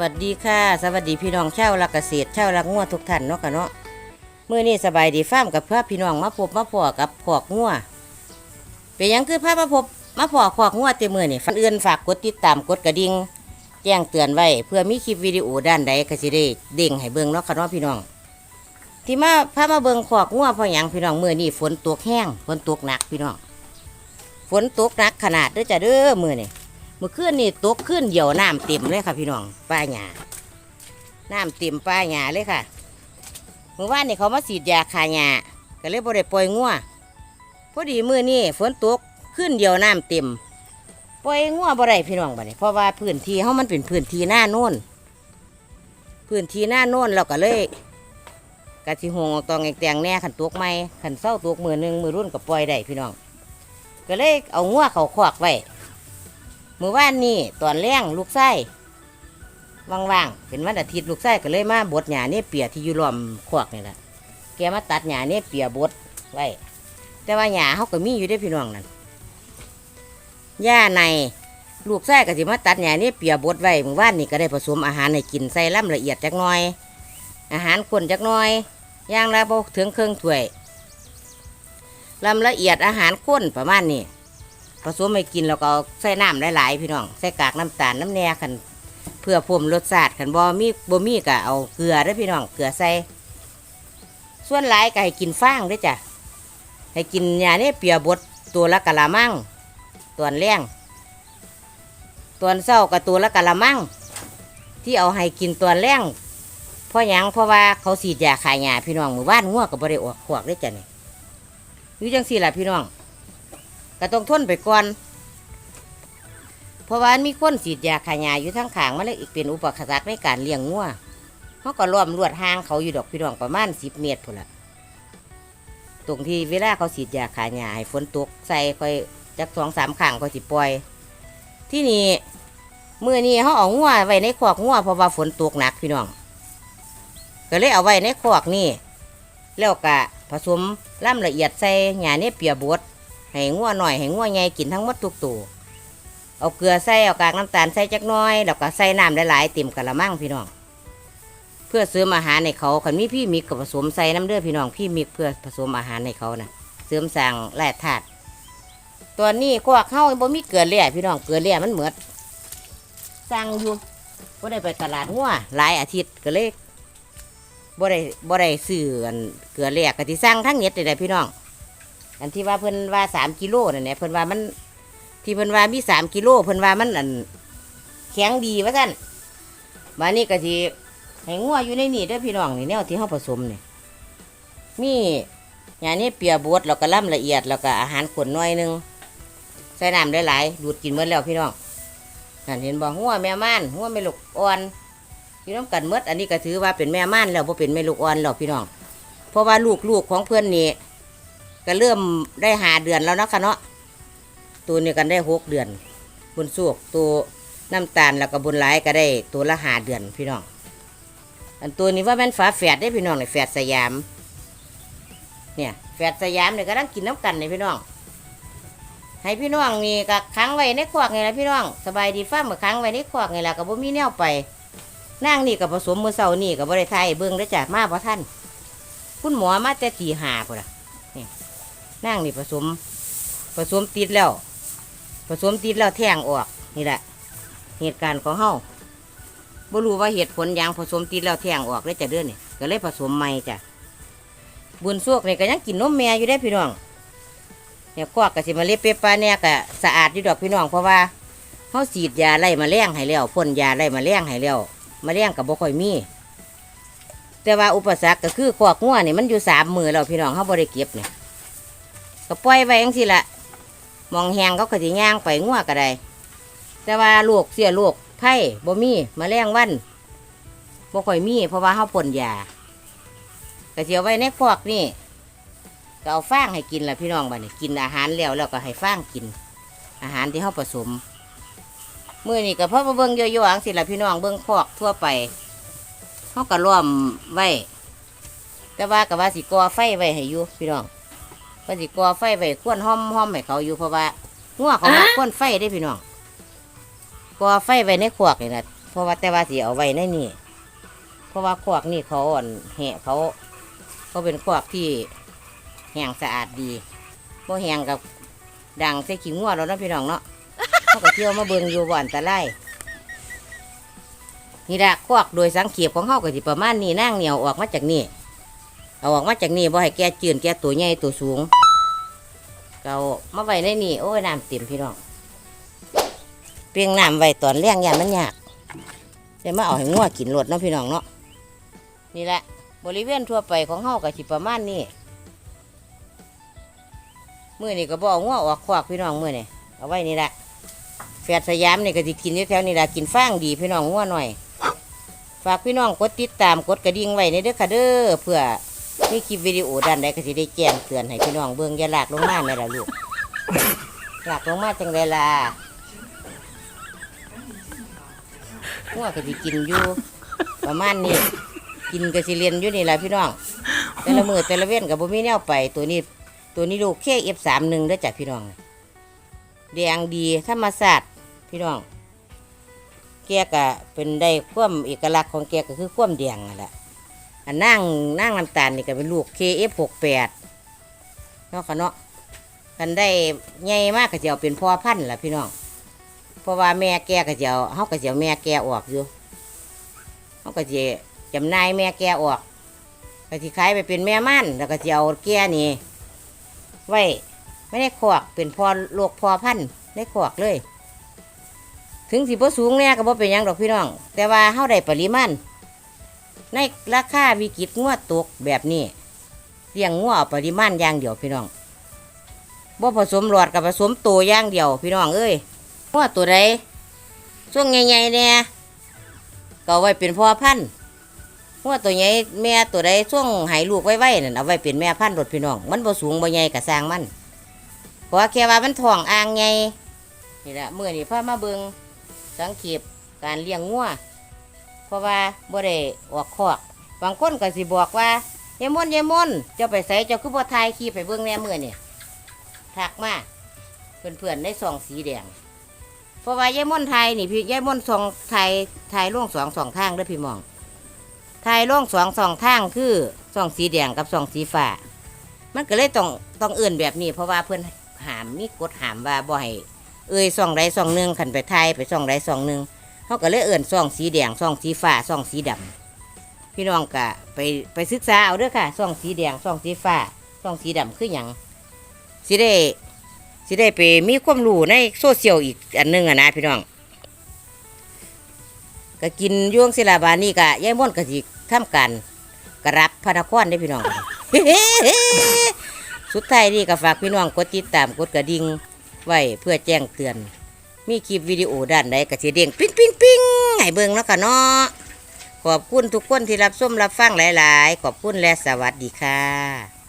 วัสดีค่ะ สวัสดีพี่น้องชาวรักเกษตรชาวรักงัวทุกท่านเนาะค่ะเนาะเมื้อนี้สบายดีฟ้ามกับเพื่อพี่น้องมาพบมาพอกับขอกงัวเป็นยังคือพามาพบมาพอขอกงัวเต็มมือนี่ฟันอื่นฝากกดติดตามกดกระดิ่งแจ้งเตือนไว้ เพื่อมีคลิปวิดีโอด้านใดก็สิได้เด้งให้เบิ่งเนาะค่ะเนาะพี่น้อง ที่มาพามาเบิ่งขอกงัวเพราะหยังพี่น้องเมื้อนี้ฝนตกแห้งฝนตกหนักพี่น้องฝนตกหนักขนาดเด้อจ้ะเด้อมือนี้ เมื่อคืนนี่ตกขึ้นเหี่ยวน้ำเต็มเลยค่ะ พี่น้องป้าหยาน้ำเต็มป้าหยาเลยค่ะเมื่อวานนี่เขามาฉีดยาคาหยาก็เลยบ่ได้ปล่อยงัวพอดีมือนี้ฝนตกขึ้นเดียวน้ำเต็มปล่อยงัวบ่ได้พี่น้องบัดนี้เพราะว่าพื้นที่เฮามันเป็นพื้นที่หน้าโน่นพื้นที่หน้าโน่นเราก็เลยกะสิหงออกตองแตงแน่ขันตกใหม่ขันเศร้าตกมือหนึงมือรุ่นก็ปล่อยได้พี่น้อง ก็เลยเอางัวเขาคอกไว้ เมื่อวานนี้ตอนแรงลูกไส้ว่างๆเป็นวันอาทิตย์ลูกไส้ก็เลยมาบดหญ้าเนี่ยเปียที่อยู่ล้อมขวกนี่แหละแกมาตัดหญ้าเนี่ยเปียบดไว้แต่ว่าหญ้าเขาก็มีอยู่ได้พี่น้องนั่นหญ้าในลูกไส้ก็สิมาตัดหญ้าเนี่ยเปียบดไว้เมื่อวานนี้ก็ได้ผสมอาหารให้กินใส่ล่ำละเอียดจักน่อย อาหารคนจักน่อยย่างละบ่ถึงเครื่องถ้วยลำละเอียดอาหารข้นประมาณนี้ ผสมให้กินแล้วก็ใส่น้ำหลายๆพี่น้องใส่กากน้ำตาลน้ำแหน่ขันเพื่อเพิ่มรสชาติขันบ่มีบ่มีก็เอาเกลือเด้พี่น้องเกลือใส่ส่วนหลายก็ให้กินฟางด้วยจ้ะให้กินยาเนี่ยเปียบดตัวละกะละมังตัวแรงตัวเศร้ากับตัวละกะละมังที่เอาให้กินตัวแรงเพราะหยังเพราะว่าเขาสีดยาขายยาพี่น้องหมู่บ้านงัวก็บ่ได้ออกขวกเด้จ้ะนี่อยู่จังสี่ล่ะพี่น้อง ก็ต้องทนไปก่อนเพราะว่ามีคนฉีดยาขายาอยู่ทั้งขางมันเลยอีกเป็นอุปสรรคในการเลี้ยงงัวเขาก็ล้อมลวดห่างเขาอยู่ดอกพี่น้องประมาณสิบเมตรพุ่นละตรงที่เวลาเขาฉีดยาขายาให้ฝนตกใส่ค่อยจักสองสามขังก็สิปล่อย ที่นี่มื่อนี้เขาเอางัวไว้ในคอกงัวเพราะว่าฝนตกหนักพี่น้อง ก็เลยเอาไว้ในคอกนี่แล้วก็ผสมล่ำละเอียดใส่หญ้าเนี่ยเปียบด ให้งัวหน่อยให้งัวใหญ่กินทั้งหมดทุกตัวเอาเกลือใส่เอากากน้ำตาลใส่จักน้อยแล้วก็ใส่น้ำหลายๆเต็มกะละมังพี่น้อง เพื่อเสริมอาหารในเขาคันมีพี่มิกกับผสมใส่น้ำเด้อดพี่น้องพี่มิกเพื่อผสมอาหารในเขานะเสริมสร้างแร่ธาตุตัวนี้กวกเข้าบ่มีเกลือเลี่ยพี่น้องเกลือเลี่ยมันเหมือดสั่งอยู่บ่ได้ไปตลาดงัวหลายอาทิตย์ก็เลยบ่ได้บ่ได้ซื้อเกลือเลี่ยก็ที่สั่งทั้งเน็ตเลยพี่น้อง อันที่ว่าเพิ่นว่าสามกิโลนั่นแหละเพิ่นว่ามัน ที่เพิ่นว่ามีสามกิโลเพิ่นว่ามันอันแข็งดีว่าซั่นมานี่ก็สิให้งัวอยู่ในนี่เด้อพี่น้องนี่แนวที่เฮาผสมนี่มีอย่างนี้เปียบดแล้วก็ล่ำละเอียดแล้วก็อาหารขนน้อยหนึงใส่น้ำหลายๆดูดกินหมดแล้วพี่น้องนั่นเห็นบ่หัวแม่ม่านหัวแม่ลูกอ่อนพี่น้องกันหมดอันนี้ก็ถือว่าเป็นแม่ม่านแล้วบ่เป็นแม่ลูกอ่อนแล้วพี่น้องเพราะว่าลูกๆของเพื่อนนี่ ก็เริ่มได้หาเดือนแล้วเนาะคะเนาะตัวนี้กันได้หกเดือน บนสูกตัวน้ำตาลแล้วก็บนไหลายก็ได้ตัวละหาเดือนพี่น้อง อันตัวนี้ว่าแม่นฝาแฝดได้พี่น้องเนี่ยแฝดสยาม เนี่ยแฝดสยามเนี่ยก็ต้องกินน้ำกันเนี่ยพี่น้อง ให้พี่น้องนี่ก็ค้างไว้ในขวากไงละพี่น้องสบายดีฟ้าเมื่อค้างไว้ในขวากไงละก็บ่มีแนวไปนั่งนี่กับผสมมือเสานี่กับบริไทยเบิ้งได้จ้ะมาพระท่าน คุณหมอมาแต่ตีหาพุ่นละ นั่งนี่ผสม ผสมติดแล้ว ผสมติดแล้วแทงออกนี่แหละ เหตุการณ์ของเฮาบ่รู้ว่าเหตุผลยังผสมติดแล้วแทงออกเลยจะเดือนนี่ก็เลยผสมใหม่จ้ะบุญซวกนี่ก็ยังกินนมแม่อยู่ได้พี่น้องเนี่ยควักกับสิมาเล็บเปปปาเนี่ยก็สะอาดอยู่ดอกพี่น้องเพราะว่าเฮาฉีดยาไล่มาแรงให้แล้วพ่นยาไล่มาแรงให้แล้วมาแรงกับบ่ค่อยมี แต่ว่าอุปสรรคก็คือควักงัวนี่มันอยู่สามมือแล้วพี่น้องเฮาบ่ได้เก็บเนี่ย ก็ปล่อยไว้จังสิละมองแหงเขาก็สิย่างไปงัวก็ได้แต่ว่าลูกเสียลูกไผ่บ่มีมาแมลงวันบ่ค่อยมี เพราะว่าเฮาพ่นยาก็เสียไว้ในคอกนี่ก็เอาฟางให้กินละพี่น้องบัดนี้กินอาหารแล้วแล้วก็ให้ฟางกิน อาหารที่เฮาผสมมื้อนี้ก็เพราะว่าเบิ่งย่อยๆจังสิละพี่น้องเบิ่งคอกทั่วไปเฮาก็ล้อมไว้แต่ว่าก็ว่าสิก่อไฟไว้ให้อยู่พี่น้อง พิ่นสิก่อไฟไว้ควนห้อมห้อมให้เขาอยู่เพราะว่างัวเขามักควนไฟได้พี่น้องก่อไฟไว้ในขวากนี่นะเพราะว่าแต่ว่าสิเอาไว้ในนี่เพราะว่าควักนี่เขาอ่อนแห่เขาเขาเป็นควักที่แห้งสะอาดดีเพราะแห้งกับดังใส่ขี้งัวแล้วเนาะพี่น้องเนาะเขาก็เที่ยวมาเบิ่งอยู่บ่อนตะไลนี่ละควักโดยสังเขปของเขาก็สิประมาณนี้นั่งเหนียวออกมาจากนี่เอาออกมาจากนี่บ่ให้แกจืนแกตัวใหญ่ตัวสูง เกามาไว้ในนี่โอ้ยน้ำเต็มพี่น้องเปียงน้ำไว้ตอนเลี้ยงยามันยากเดี๋ยวมาเอาให้งัวกินรดเนาะพี่น้องเนาะนี่แหละ บริเวณทั่วไปของเฮาก็สิประมาณนี้มื้อนี้ก็บอางัวออกควักพี่น้องมื้อนี้เอาไว้นี่แหละแฝดสยามนี่ก็สิกินแถวนี้ละกินฟางดีพี่น้องงัวหน่อย ฝากพี่น้องกดติดตามกดกระดิ่งไว้ในเด้อค่ะเด้อเพื่อ มีคลิปวิดีโอดันใดก็สิได้แจ้งเตือนให้พี่น้องเบิ่งอย่าลากลงมาแม่ละลูกลากลงมาจังไดล่ะงัวก็สิกินอยู่ประมาณนี้ กินก็สิเรียนอยู่นี่ล่ะพี่น้อง แต่ละมือแต่ละเว้นกับบ่มีแนวไป ตัวนี้ตัวนี้ลูกเคเอฟสามหนึ่งเด้อจ้ะพี่น้องแดงดีธรรมศาสตร์พี่น้องแกก็เป็นได้ความเอกลักษณ์ของแกก็คือความแดงนั่นแหละ อันนั่งนั่งน้ำตาลนี่ก็เป็นลูก KF68 เนาะค่ะเนาะกันได้ใหญ่มากก็จะเอาเป็นพ่อพันธุ์ล่ะพี่น้องเพราะว่าแม่แก่ก็จะเอาเฮาก็จะเอาแม่แก่ออกอยู่เฮาก็จะจำนายแม่แก่ออกก็สิขายไปเป็นแม่ม่านแล้วก็จะเอาแก่นี่ไว้ไม่ได้ขวกเป็นพอโลกพอพันธุ์ได้ขวกเลย ถึงสิบ่สูงเนี่ยก็บ่เป็นหยังดอกพี่น้อง แต่ว่าเฮาได้ปริมาณ ในราคาวิกฤตงัวตกแบบนี้เลี้ยงงวอปริมาณอย่างเดียวพี่น้องบ่ผสมหลอดกับผสมโตอย่างเดียวพี่น้องเอ้ยงวตัวใดช่วงใหญ่ๆเนี่ยก็เอาไว้เป็นพ่อพันธุ์งวตัวใหญ่แม่ตัวใดช่วงหายลูกไว้ๆนั่นเอาไว้เป็นแม่พันธุ์รถพี่น้อง มันบ่สูงบ่ใหญ่ก็สร้างมันเพราะแค่ว่ามันท้องอ่างไงนี่แหละเมื่อนี่พามาเบิงสังเกตการเลี้ยงงัว เพราะว่าบ่ได้ออกคอกบางคนก็สิบอกว่าเยายมนเยายมนเจ้าไปใส่เจ้าคือบ่ทายขี่ไปเบิ่งแน่เมื่อนี่ยทักมาเพื่อนๆได้ซองสีแดง เพราะว่าเยายมนไทยนี่พี่เยายมนสองไทยไทยล่องสองสองทางเด้อพี่มองไทยล่องสองสองทางคือสองสีแดงกับสองสีฟ้ามันก็เลยต้องต้องเอื่นแบบนี้ เพราะว่าเพื่อนหามมีกฎหามว่าบ่ให้เอ่ยซองใดซ่องหนึ่งขันไปไทยไปซองใดซ่องหนึ่ง เขาก็เลยเอื่นซองสีแดงซองสีฟ้าซองสีดำพี่น้องก็ไปไปศึกษาเอาเด้อค่ะซองสีแดงซองสีฟ้าซองสีดำคืออย่างสิได้สิได้ไปมีความรู้ในโซเชียลอีกอันหนึงอะนะพี่น้องก็กินอยวงศิลาบานี่กะยายม่วนก็สิทำการกระรับพระนครได้พี่น้องสุดท้ายนี่ก็ฝากพี่น้องกดติดตามกดกระดิ่งไว้เพื่อแจ้งเตือน มีคลิปวิดีโอด้านใดก็สิเด้งปิ้งปิ้งปิ้งให้เบิ่งเนาะค่ะเนาะขอบคุณทุกคนที่รับชมรับฟังหลาย ๆ ขอบคุณและสวัสดีค่ะ